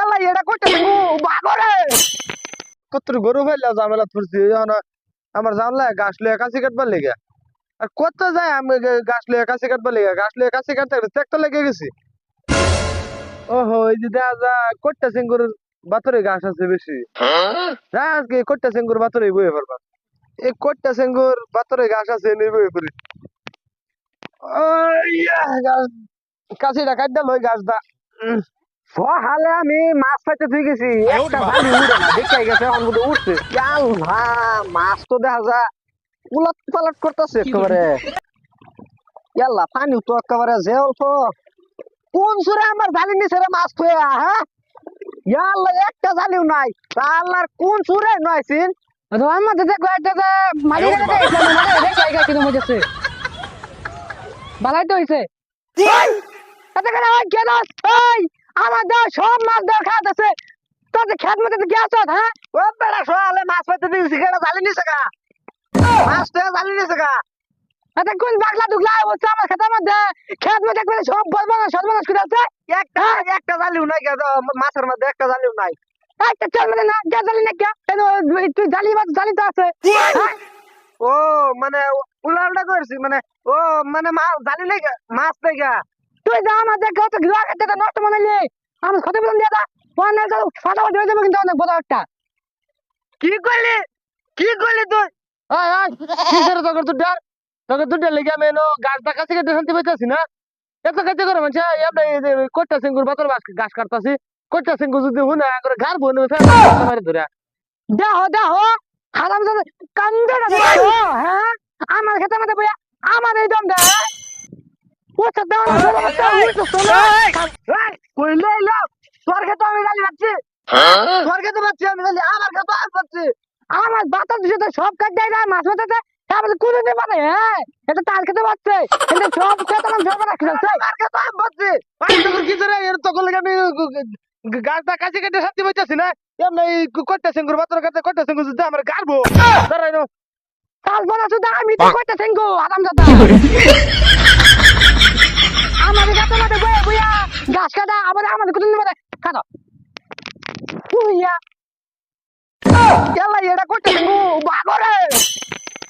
এলা এটা করতে বাগরে কত গরু ফেললে, ঝামেলা ধরছি এখন আমার জানলা গাছ লয়ে কাছে কাটবার লেগে। আর কত যায় আমি গাছ লয়ে কাছে কাটবার লেগে গাছ লয়ে কাছে কাটতে ট্রাক্টর লেগে গেছি। ওহো, এই যে দেখা যায় কোট্টা সিঙ্গুর বাতরে গাছ আছে বেশি। যা আজকে কোট্টা সিঙ্গুর বাতরে বয়ে ফেলবা। এই কোট্টা সিঙ্গুর বাতরে গাছ আছে নিয়ে বয়ে করি কাছিটা কাটটা লই গাছটা সহালে আমি মাছ পাইতে তুই গেছি। একটা উড়ে না দেখে গেছে অনবুদে উঠছে। চাল ভা মাছ তো দেখা যা উলট পালট করতেছে একেবারে। ইয়াল্লা পানি তো একেবারে যে অল্প কোন সুরে আমার জালি নিছে রে মাছ থয়ে হ্যাঁ ইয়াল্লা একটা জালিও নাই আল্লাহর কোন সুরে নয়ছিন আমার কয়েকটা মজেছে। বালাই তো হইছে। ওই আমার দাও সব মাছ দাও খাওয়াতেছে তোদের খেত মধ্যে তো গেছ হ্যাঁ? ও বেড়া সহালে মাছ পাইতে কেটা জালি নিছে গা। মাছ তো জালি নিছে গা। কোন বাগলা দুগলা হচ্ছে আমার খেতের মধ্যে। খেত মধ্যে একবারে সব বলব না সব মানুষ করে আছে একটা একটা জালিও নাই মাছের মধ্যে একটা জালিও নাই। একটা চল মানে না জালি না কেন তুই জালি মাছ জালি তো আছে। হ্যাঁ? ও মানে উল্টা করছি মানে ও মানে মাছ জালি নাই মাছ নাই গা। তুই যা আমার দেখে তো ঘিরা খেতে নষ্ট বানাইলি আমার ক্ষতি বেতন দিয়ে দা ওখানে তো ফাটাফাটি হয়ে যাবে কিন্তু অনেক বড় একটা। কি করলি? কি করলি তুই? আয় আয়। কি করে তোকে তোকে দুটার লেগে আমি গাছটা কাছে কেটে শান্তি পাইতেছি না? এত কাছে করে মানুষ এমনি কোট্টা সিঙ্গুর বাতর গাছ কাটতাছি। কোট্টা সিঙ্গুর যদি হুনা করে গার বনে মারি ধরে। দেহ দেহ হারাম কান্দে হ্যাঁ? আমার খেতে বইয়া দে দাও না না কইলে এলো তোর খেতে আমি জালি পাচ্ছি তোর খেতে পাচ্ছি আমি জালি আমার খেতে আমি পাচ্ছি আমার বাতাস দিছে তো সব দেয় না মাছ মাথাতে তারপরে হ্যাঁ এটা তার খেতে পাচ্ছে কিন্তু সব খেতে আমার সব রাখছে আমার খেতে আমি পাচ্ছি ভাই তোকে কি ধরে এর তখন লেগে আমি গাছটা কাছে কেটে না এমনি কোট্টা সিঙ্গুর বাতর কাটতে কোট্টা সিঙ্গুর যদি আমার বলা শুধু আমি তো কইতে সিংগু হারাম দাদা আমাদের গাছে মধ্যে বইয়া বইয়া গাছ কাটা আবার আমাদের কোথায় মধ্যে কাটো। ইয়া এলা এটা করতে বাগরে